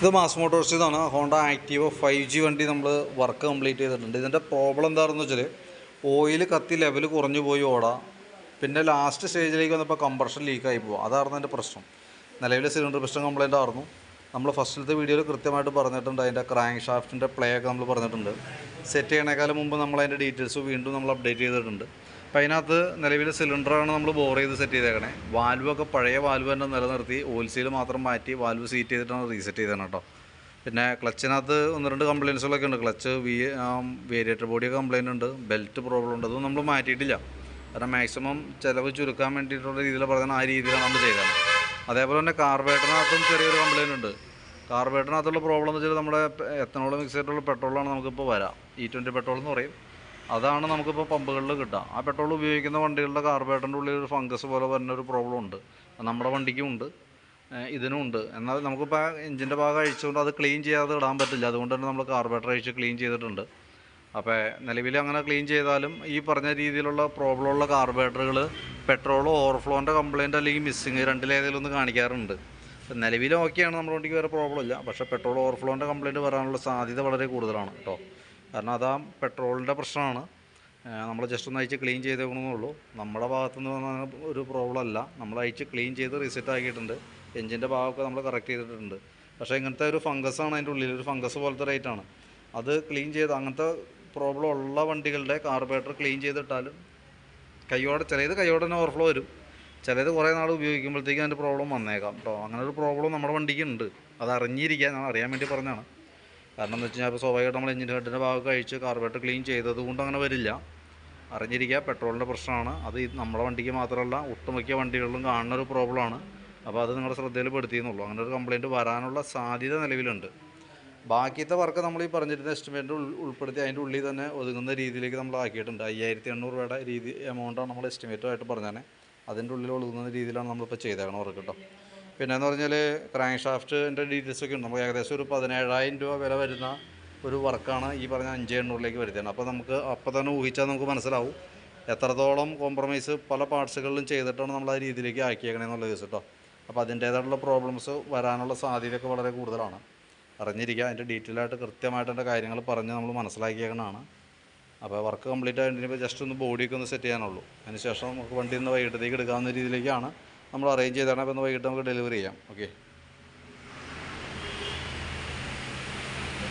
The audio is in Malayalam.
ഇത് മാസ് മോട്ടോഴ്സ് ഇതാണ് ഹോണ്ട ആക്റ്റീവ് ഫൈവ് ജി വണ്ടി നമ്മൾ വർക്ക് കംപ്ലീറ്റ് ചെയ്തിട്ടുണ്ട്. ഇതിന്റെ പ്രോബ്ലം എന്താണെന്ന് വെച്ചാൽ ഓയിൽ കത്തി ലെവൽ കുറഞ്ഞു പോയി ഓടാം. പിന്നെ ലാസ്റ്റ് സ്റ്റേജിലേക്ക് വന്നപ്പോൾ കംപ്രഷൻ ലീക്കായി പോകും അതായിരുന്നു അതിന്റെ പ്രശ്നം. നിലവിലെ സിലിണ്ടർ പിസ്റ്റൺ കംപ്ലൈന്റ് ആയിരുന്നു. നമ്മൾ ഫസ്റ്റിലത്തെ വീഡിയോയിൽ കൃത്യമായിട്ട് പറഞ്ഞിട്ടുണ്ട്. അതിന്റെ ക്രാങ്ക് ഷാഫ്റ്റിന്റെ പ്ലേ ഒക്കെ നമ്മൾ പറഞ്ഞിട്ടുണ്ട്. സെറ്റ് ചെയ്യണേക്കാളും മുമ്പ് നമ്മൾ അതിന്റെ ഡീറ്റെയിൽസ് വീണ്ടും നമ്മൾ അപ്ഡേറ്റ് ചെയ്തിട്ടുണ്ട്. അപ്പോൾ അതിനകത്ത് നിലവിൽ സിലിണ്ടറാണ് നമ്മൾ ബോർ ചെയ്ത് സെറ്റ് ചെയ്തേക്കണേ. വാൽവൊക്കെ പഴയ വാൽവ് തന്നെ നിലനിർത്തി ഓൽസീൽ സീൽ മാത്രം മാറ്റി വാൽവ് സീറ്റ് ചെയ്തിട്ടാണ് റീസെറ്റ് ചെയ്തതാണ് കേട്ടോ പിന്നെ ക്ലച്ചിനകത്ത് ഒന്ന് രണ്ട് കംപ്ലയിൻസുകളൊക്കെ ഉണ്ട്. ക്ലച്ച് വി വേരിയേറ്റർ ബോഡിയൊക്കെ കംപ്ലയിന്റ് ഉണ്ട്. ബെൽറ്റ് പ്രോബ്ലം ഉണ്ട്. അതൊന്നും നമ്മൾ മാറ്റിയിട്ടില്ല. കാരണം മാക്സിമം ചിലവ് ചുരുക്കാൻ വേണ്ടിയിട്ടുള്ള രീതിയിൽ പറഞ്ഞാൽ ആ രീതിയിലാണ് നമ്മൾ ചെയ്തത് അതേപോലെ തന്നെ കാർബേറ്ററിനകത്തും ചെറിയൊരു കംപ്ലയിന്റ് ഉണ്ട്. കാർബേറ്ററിനകത്തുള്ള പ്രോബ്ലം എന്ന് വെച്ചാൽ നമ്മുടെ എത്തനോൾ മിക്സ് ആയിട്ടുള്ള പെട്രോളാണ് നമുക്കിപ്പോൾ വരാം. ഇ ട്വന്റി പെട്രോൾ എന്ന് പറയും. അതാണ് നമുക്കിപ്പോൾ പമ്പുകളിൽ കിട്ടുക. ആ പെട്രോൾ ഉപയോഗിക്കുന്ന വണ്ടികളുടെ കാർബേറ്ററിന്റെ ഉള്ളിൽ ഒരു ഫംഗസ് പോലെ വരുന്ന ഒരു പ്രോബ്ലം ഉണ്ട്. നമ്മുടെ വണ്ടിക്കും ഉണ്ട്. ഇതിനും ഉണ്ട്. എന്നാൽ നമുക്കിപ്പോൾ എഞ്ചിന്റെ ഭാഗം അഴിച്ചുകൊണ്ട് അത് ക്ലീൻ ചെയ്യാതെ ഇടാൻ പറ്റില്ല. അതുകൊണ്ട് തന്നെ നമ്മൾ കാർബേറ്റർ അഴിച്ച് ക്ലീൻ ചെയ്തിട്ടുണ്ട്. അപ്പോൾ നിലവിൽ അങ്ങനെ ക്ലീൻ ചെയ്താലും ഈ പറഞ്ഞ രീതിയിലുള്ള പ്രോബ്ലം ഉള്ള കാർബേറ്ററുകൾ പെട്രോൾ ഓവർഫ്ലോന്റെ കംപ്ലയിന്റ് അല്ലെങ്കിൽ മിസ്സിങ് രണ്ടിലേതെങ്കിലും ഒന്ന് കാണിക്കാറുണ്ട്. നിലവിൽ ഓക്കെയാണ് നമ്മുടെ വണ്ടിക്ക് വേറെ പ്രോബ്ലം ഇല്ല. പക്ഷേ പെട്രോൾ ഓവർഫ്ലോന്റെ കംപ്ലയിന്റ് വരാനുള്ള സാധ്യത വളരെ കൂടുതലാണ് കേട്ടോ. കാരണം അതാ പെട്രോളിന്റെ പ്രശ്നമാണ്. നമ്മൾ ജസ്റ്റ് ഒന്ന് അയച്ച് ക്ലീൻ ചെയ്തേക്കണമെന്നുള്ളൂ നമ്മുടെ ഭാഗത്തുനിന്ന് വന്ന ഒരു പ്രോബ്ലം അല്ല. നമ്മൾ അയച്ച് ക്ലീൻ ചെയ്ത് റീസെറ്റ് ആക്കിയിട്ടുണ്ട്. എഞ്ചിന്റെ ഭാഗമൊക്കെ നമ്മൾ കറക്റ്റ് ചെയ്തിട്ടുണ്ട്. പക്ഷേ ഇങ്ങനത്തെ ഒരു ഫംഗസാണ് അതിന്റെ ഉള്ളിൽ ഒരു ഫംഗസ് പോലത്തെ റേറ്റാണ് അത് ക്ലീൻ ചെയ്ത് അങ്ങനത്തെ പ്രോബ്ലം ഉള്ള വണ്ടികളുടെ കാർബറേറ്റർ ക്ലീൻ ചെയ്തിട്ടാലും കൈയോടെ ചിലത് കൈയോടെ തന്നെ ഓവർഫ്ലോ വരും. ചിലത് കുറേ നാൾ ഉപയോഗിക്കുമ്പോഴത്തേക്കും അതിന്റെ പ്രോബ്ലം വന്നേക്കാം. കേട്ടോ അങ്ങനെ ഒരു പ്രോബ്ലം നമ്മുടെ വണ്ടിക്ക് ഉണ്ട്. അത് അറിഞ്ഞിരിക്കാൻ ഞാൻ അറിയാൻ വേണ്ടി പറഞ്ഞതാണ്. കാരണം എന്ന് വെച്ച് കഴിഞ്ഞാൽ ഇപ്പോൾ സ്വാഭാവികമായിട്ട് നമ്മൾ എഞ്ചിൻ ഹെഡിന്റെ ഭാഗം കഴിച്ച് കാർബറേറ്റർ ക്ലീൻ ചെയ്തത് കൊണ്ട് അങ്ങനെ വരില്ല. അറിഞ്ഞിരിക്കുക പെട്രോളിന്റെ പ്രശ്നമാണ്. അത് നമ്മുടെ വണ്ടിക്ക് മാത്രമല്ല ഒട്ടുമിക്ക വണ്ടികളിലും കാണുന്ന ഒരു പ്രോബ്ലമാണ് അപ്പോൾ അത് നിങ്ങളുടെ ശ്രദ്ധയിൽ പെടുത്തിയെന്നുള്ളൂ അങ്ങനെ ഒരു കംപ്ലയിന്റ് വരാനുള്ള സാധ്യത നിലവിലുണ്ട്. ബാക്കിയത്തെ വർക്ക് നമ്മൾ ഈ പറഞ്ഞിരുന്ന എസ്റ്റിമേറ്റ് ഉൾപ്പെടുത്തി അതിന്റെ ഉള്ളിൽ തന്നെ ഒതുങ്ങുന്ന രീതിയിലേക്ക് നമ്മൾ ആക്കിയിട്ടുണ്ട്. അയ്യായിരത്തി എണ്ണൂറ് രൂപയുടെ രീതി എമൗണ്ടാണ് നമ്മൾ എസ്റ്റിമേറ്റുമായിട്ട് പറഞ്ഞാൽ അതിന്റെ ഉള്ളിൽ ഒതുങ്ങുന്ന രീതിയിലാണ് നമ്മളിപ്പോൾ ചെയ്തേക്കണം വർക്ക് കേട്ടോ. പിന്നെ എന്ന് പറഞ്ഞാൽ ക്രാങ്ക് ഷാഫ്റ്റിന്റെ ഡീറ്റെയിൽസ് ഒക്കെ ഉണ്ട്. നമുക്ക് ഏകദേശം ഒരു പതിനേഴായിരം രൂപ വില വരുന്ന ഒരു വർക്കാണ് ഈ പറഞ്ഞ അഞ്ച് എണ്ണൂറിലേക്ക് വരുത്തുന്നത് അപ്പോൾ നമുക്ക് അപ്പോൾ തന്നെ ഊഹിച്ചാൽ നമുക്ക് മനസ്സിലാവും. എത്രത്തോളം കോംപ്രമൈസ് പല പാർട്സുകളിലും ചെയ്തിട്ടാണ് നമ്മൾ ആ രീതിയിലേക്ക് ആക്കിയേക്കണേന്നുള്ള കേസ് കേട്ടോ. അപ്പോൾ അതിന്റേതായിട്ടുള്ള പ്രോബ്ലംസ് വരാനുള്ള സാധ്യതയൊക്കെ വളരെ കൂടുതലാണ്. അറിഞ്ഞിരിക്കുക അതിന്റെ ഡീറ്റെയിൽ ആയിട്ട് കൃത്യമായിട്ട് അതിന്റെ കാര്യങ്ങൾ പറഞ്ഞ് നമ്മൾ മനസ്സിലാക്കിയേക്കണതാണ്. അപ്പോൾ വർക്ക് കംപ്ലീറ്റ് ആയിട്ട് ജസ്റ്റ് ഒന്ന് ബോഡിയൊക്കെ ഒന്ന് സെറ്റ് ചെയ്യാനുള്ളൂ. അതിനുശേഷം നമുക്ക് വണ്ടി ഇന്ന് വൈകിട്ടത്തേക്ക് എടുക്കാവുന്ന രീതിയിലേക്കാണ് നമ്മൾ അറേഞ്ച് ചെയ്താണ്. അപ്പോൾ ഇന്ന് വൈകിട്ട് നമുക്ക് ഡെലിവറി ചെയ്യാം. ഓക്കെ